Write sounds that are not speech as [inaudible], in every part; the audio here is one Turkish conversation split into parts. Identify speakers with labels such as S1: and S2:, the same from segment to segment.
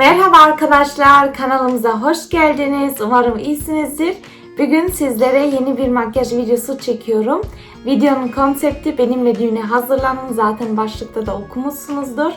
S1: Merhaba arkadaşlar, kanalımıza hoş geldiniz. Umarım iyisinizdir. Bugün sizlere yeni bir makyaj videosu çekiyorum. Videonun konsepti benimle düğüne hazırlanın. Zaten başlıkta da okumuşsunuzdur.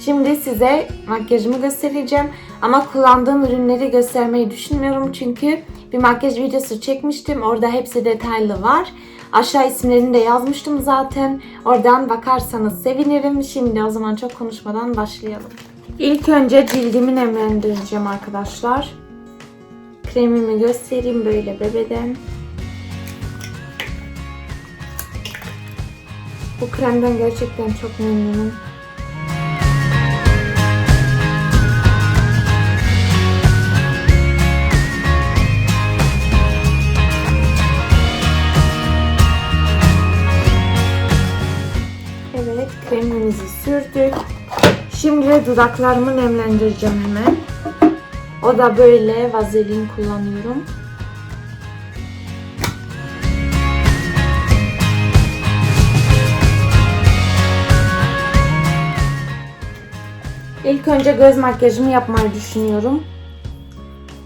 S1: Şimdi size makyajımı göstereceğim. Ama kullandığım ürünleri göstermeyi düşünmüyorum. Çünkü bir makyaj videosu çekmiştim. Orada hepsi detaylı var. Aşağı isimlerini de yazmıştım zaten. Oradan bakarsanız sevinirim. Şimdi o zaman çok konuşmadan başlayalım. İlk önce cildimi nemlendireceğim arkadaşlar. Kremimi göstereyim böyle bebeden. Bu kremden gerçekten çok memnunum. Evet kremimizi sürdük. Şimdi dudaklarımı nemlendireceğim hemen. O da böyle vazelin kullanıyorum. İlk önce göz makyajımı yapmayı düşünüyorum.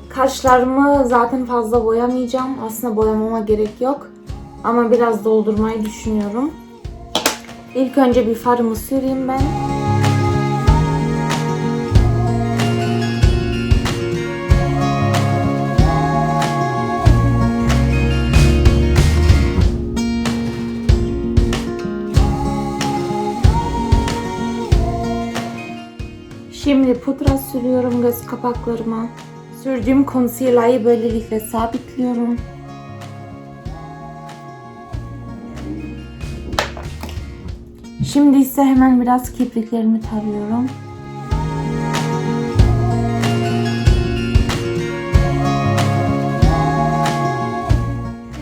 S1: Kaşlarımı zaten fazla boyamayacağım. Aslında boyamama gerek yok. Ama biraz doldurmayı düşünüyorum. İlk önce bir farımı süreyim ben. Sürüyorum göz kapaklarıma. Sürdüğüm concealer'ı böylelikle sabitliyorum. Şimdi ise hemen biraz kirpiklerimi tarıyorum.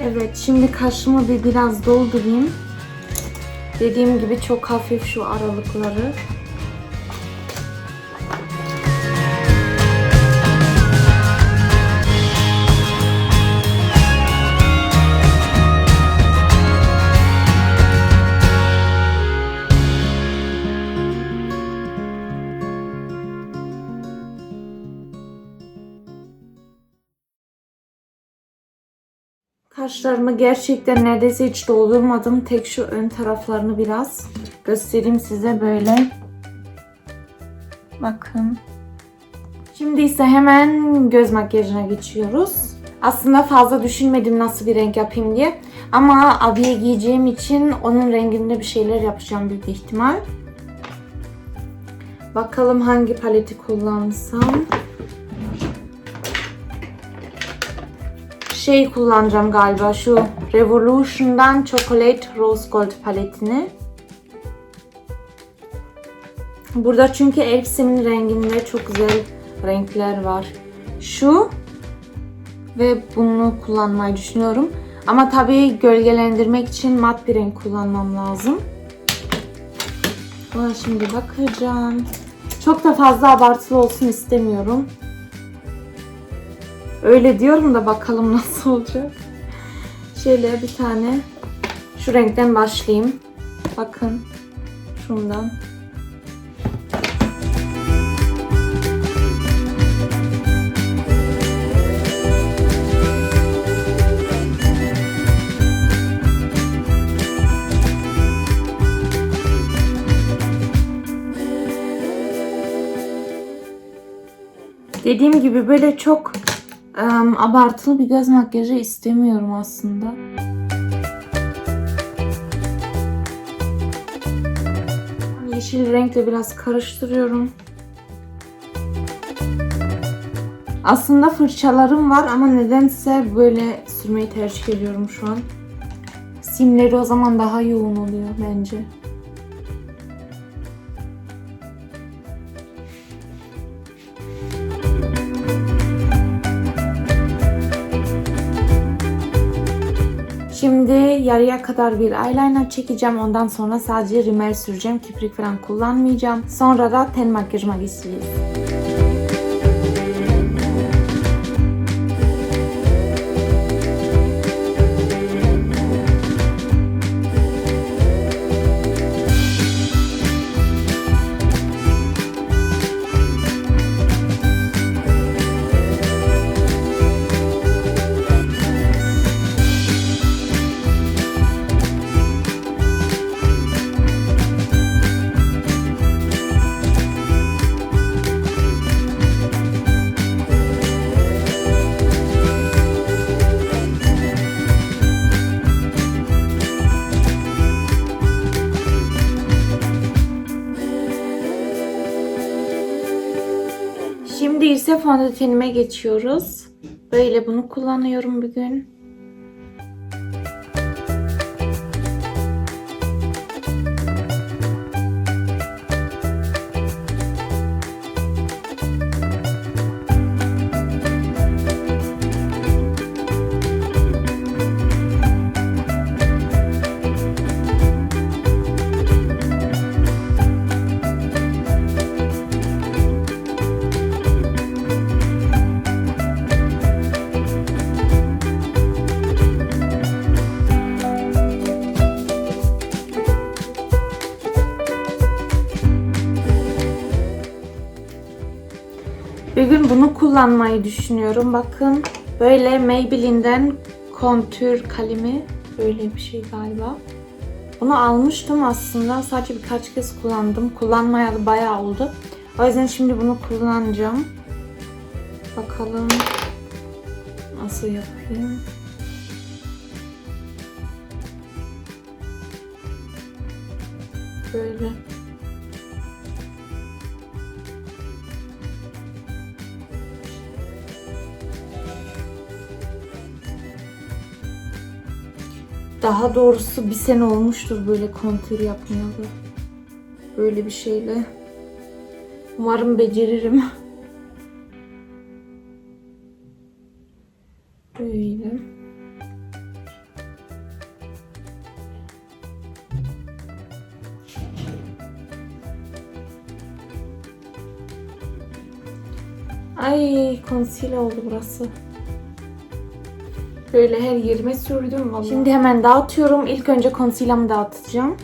S1: Evet, şimdi kaşımı bir biraz doldurayım. Dediğim gibi çok hafif şu aralıkları. Kaşlarımı gerçekten neredeyse hiç doldurmadım. Tek şu ön taraflarını biraz göstereyim size böyle. Bakın. Şimdi ise hemen göz makyajına geçiyoruz. Aslında fazla düşünmedim nasıl bir renk yapayım diye. Ama abiye giyeceğim için onun renginde bir şeyler yapacağım büyük ihtimal. Bakalım hangi paleti kullansam. Şey kullanacağım galiba şu Revolution'dan Chocolate Rose Gold paletini. Burada çünkü elbisemin renginde çok güzel renkler var. Şu ve bunu kullanmayı düşünüyorum. Ama tabii gölgelendirmek için mat bir renk kullanmam lazım. Ona şimdi bakacağım. Çok da fazla abartılı olsun istemiyorum. Öyle diyorum da bakalım [laughs] nasıl olacak. Şöyle bir tane şu renkten başlayayım. Bakın şundan. Dediğim gibi böyle çok abartılı bir göz makyajı istemiyorum aslında. Yeşil renkle biraz karıştırıyorum. Aslında fırçalarım var ama nedense böyle sürmeyi tercih ediyorum şu an. Simleri o zaman daha yoğun oluyor bence. Şimdi yarıya kadar bir eyeliner çekeceğim. Ondan sonra sadece rimel süreceğim. Kiprik falan kullanmayacağım. Sonra da ten makyajıma geçeceğiz. Fondötenime geçiyoruz. Böyle bunu kullanıyorum bugün. Bunu kullanmayı düşünüyorum. Bakın böyle Maybelline'den kontür kalemi. Böyle bir şey galiba. Bunu almıştım aslında. Sadece birkaç kez kullandım. Kullanmayalı bayağı oldu. O yüzden şimdi bunu kullanacağım. Bakalım nasıl yapayım. Böyle. Daha doğrusu bir sene olmuştur böyle kontür yapmayalı. Böyle bir şeyle. Umarım beceririm. Böyle. Ay concealer oldu burası. Böyle her yerime sürdüm vallahi. Şimdi hemen dağıtıyorum. İlk önce concealer'ımı dağıtacağım.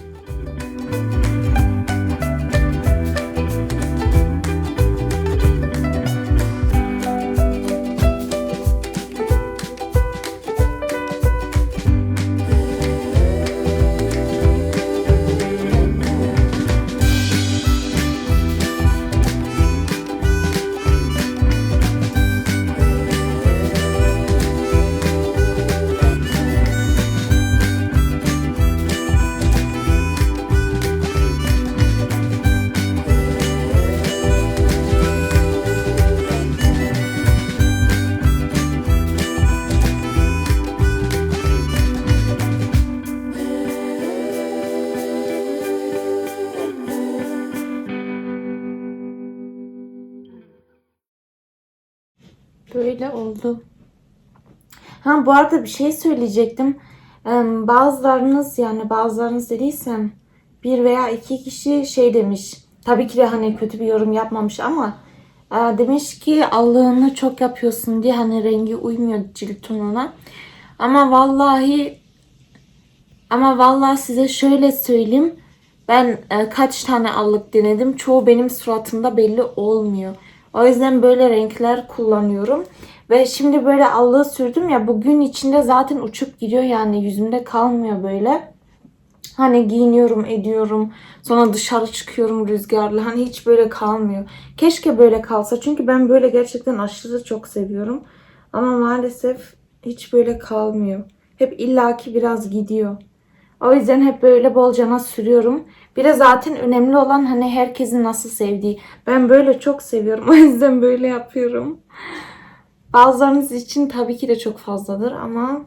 S1: Böyle oldu. Ha bu arada bir şey söyleyecektim. Bazılarınız yani bazılarınız dediysem bir veya iki kişi şey demiş. Tabii ki de hani kötü bir yorum yapmamış ama e, demiş ki allığını çok yapıyorsun diye hani rengi uymuyor cilt tonuna. Ama vallahi ama vallahi size şöyle söyleyeyim. Ben e, kaç tane allık denedim. Çoğu benim suratımda belli olmuyor. O yüzden böyle renkler kullanıyorum. Ve şimdi böyle allığı sürdüm ya bugün içinde zaten uçup gidiyor yani yüzümde kalmıyor böyle. Hani giyiniyorum, ediyorum. Sonra dışarı çıkıyorum rüzgarla. Hani hiç böyle kalmıyor. Keşke böyle kalsa. Çünkü ben böyle gerçekten aşırı çok seviyorum. Ama maalesef hiç böyle kalmıyor. Hep illaki biraz gidiyor. O yüzden hep böyle bolcana sürüyorum. Bir de zaten önemli olan hani herkesin nasıl sevdiği. Ben böyle çok seviyorum. [laughs] O yüzden böyle yapıyorum. Bazılarınız için tabii ki de çok fazladır ama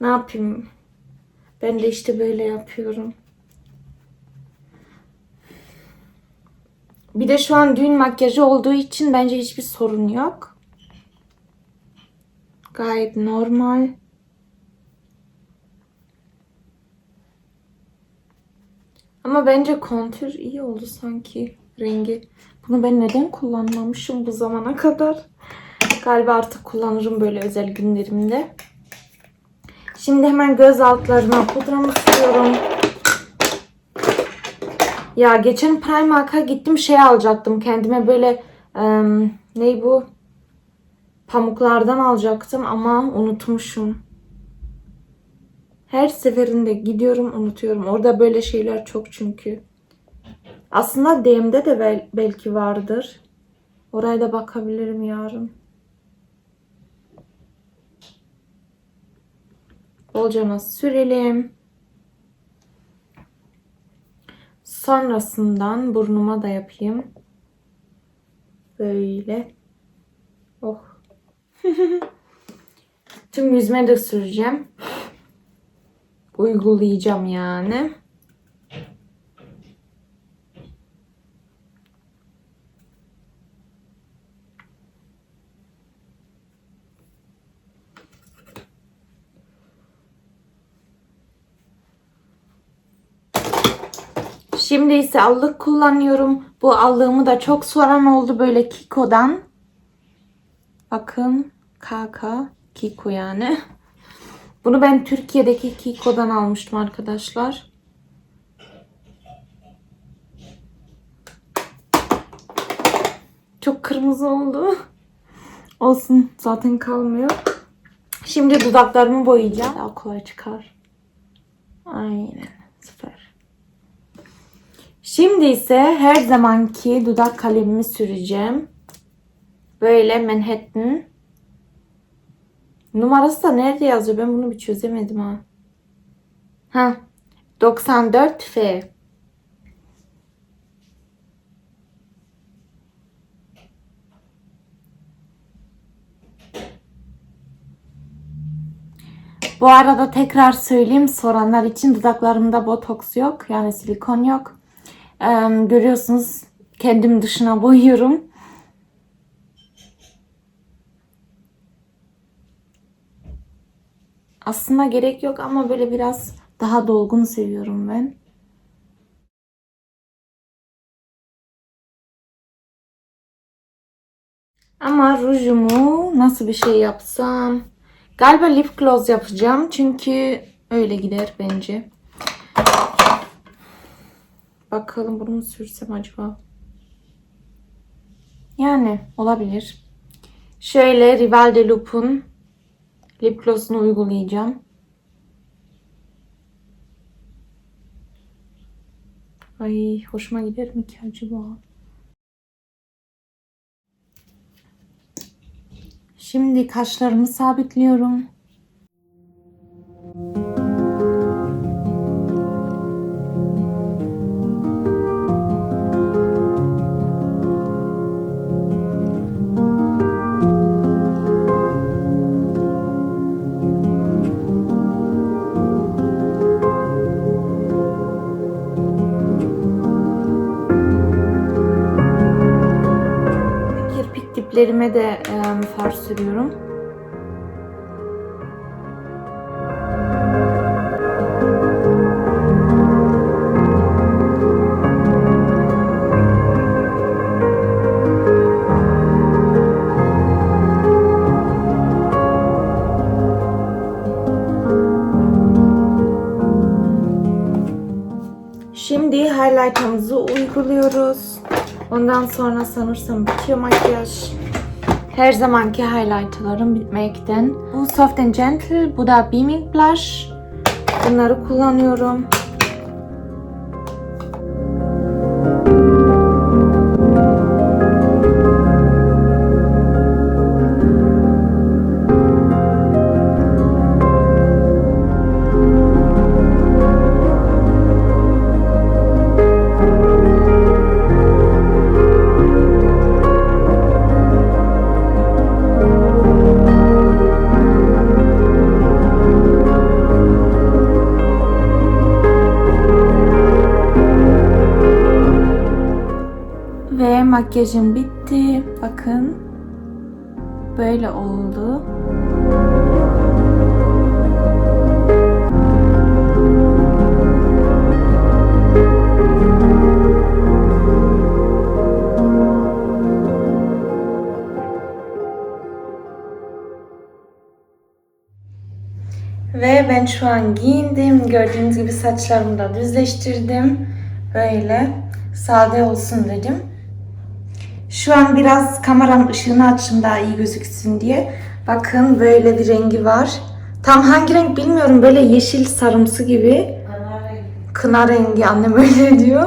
S1: ne yapayım? Ben de işte böyle yapıyorum. Bir de şu an düğün makyajı olduğu için bence hiçbir sorun yok. Gayet normal. Ama bence kontür iyi oldu sanki rengi. Bunu ben neden kullanmamışım bu zamana kadar? Galiba artık kullanırım böyle özel günlerimde. Şimdi hemen göz altlarına pudramı sürüyorum. Ya geçen Primark'a gittim şey alacaktım. Kendime böyle em, ne bu? Pamuklardan alacaktım ama unutmuşum. Her seferinde gidiyorum unutuyorum. Orada böyle şeyler çok çünkü. Aslında DM'de de bel- belki vardır. Oraya da bakabilirim yarın. Bolcana sürelim. Sonrasından burnuma da yapayım. Böyle. Oh. [laughs] Tüm yüzüme de süreceğim. Uygulayacağım yani. Şimdi ise allık kullanıyorum. Bu allığımı da çok soran oldu böyle Kiko'dan. Bakın KK Kiko yani. [laughs] Bunu ben Türkiye'deki Kiko'dan almıştım arkadaşlar. Çok kırmızı oldu. Olsun zaten kalmıyor. Şimdi dudaklarımı boyayacağım. Daha kolay çıkar. Aynen süper. Şimdi ise her zamanki dudak kalemimi süreceğim. Böyle Manhattan. Numarası da nerede yazıyor? Ben bunu bir çözemedim ha. Ha. 94F. Bu arada tekrar söyleyeyim soranlar için dudaklarımda botoks yok. Yani silikon yok. Ee, görüyorsunuz kendim dışına boyuyorum. Aslında gerek yok ama böyle biraz daha dolgun seviyorum ben. Ama rujumu nasıl bir şey yapsam? Galiba lip gloss yapacağım çünkü öyle gider bence. Bakalım bunu mu sürsem acaba? Yani olabilir. Şöyle Rival de Loop'un lip gloss'unu uygulayacağım. Ay hoşuma gider mi ki acaba? Şimdi kaşlarımı sabitliyorum. Kirpik diplerime de far sürüyorum. Şimdi highlighter'ımızı uyguluyoruz. Ondan sonra sanırsam bitiyor makyaj. Her zamanki highlighter'larım bitmekten. Bu Soft and Gentle, bu da Beaming Blush. Bunları kullanıyorum. Makyajım bitti. Bakın. Böyle oldu. Ve ben şu an giyindim. Gördüğünüz gibi saçlarımı da düzleştirdim. Böyle sade olsun dedim. Şu an biraz kameranın ışığını açtım daha iyi gözüksün diye. Bakın böyle bir rengi var. Tam hangi renk bilmiyorum. Böyle yeşil sarımsı gibi. Kına rengi annem öyle [laughs] diyor.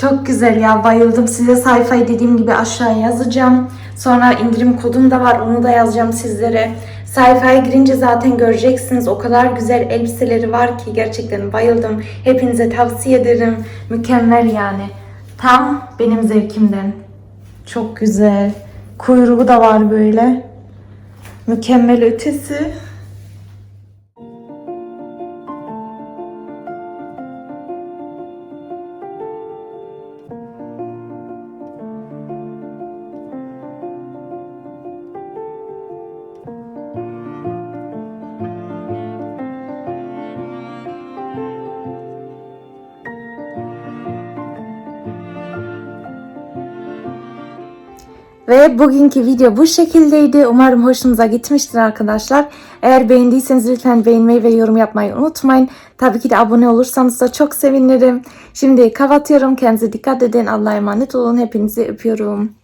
S1: Çok güzel ya bayıldım. Size sayfayı dediğim gibi aşağıya yazacağım. Sonra indirim kodum da var. Onu da yazacağım sizlere. Sayfaya girince zaten göreceksiniz. O kadar güzel elbiseleri var ki gerçekten bayıldım. Hepinize tavsiye ederim. Mükemmel yani. Tam benim zevkimden. Çok güzel. Kuyruğu da var böyle. Mükemmel ötesi. Ve bugünkü video bu şekildeydi. Umarım hoşunuza gitmiştir arkadaşlar. Eğer beğendiyseniz lütfen beğenmeyi ve yorum yapmayı unutmayın. Tabii ki de abone olursanız da çok sevinirim. Şimdi kapatıyorum. Kendinize dikkat edin. Allah'a emanet olun. Hepinizi öpüyorum.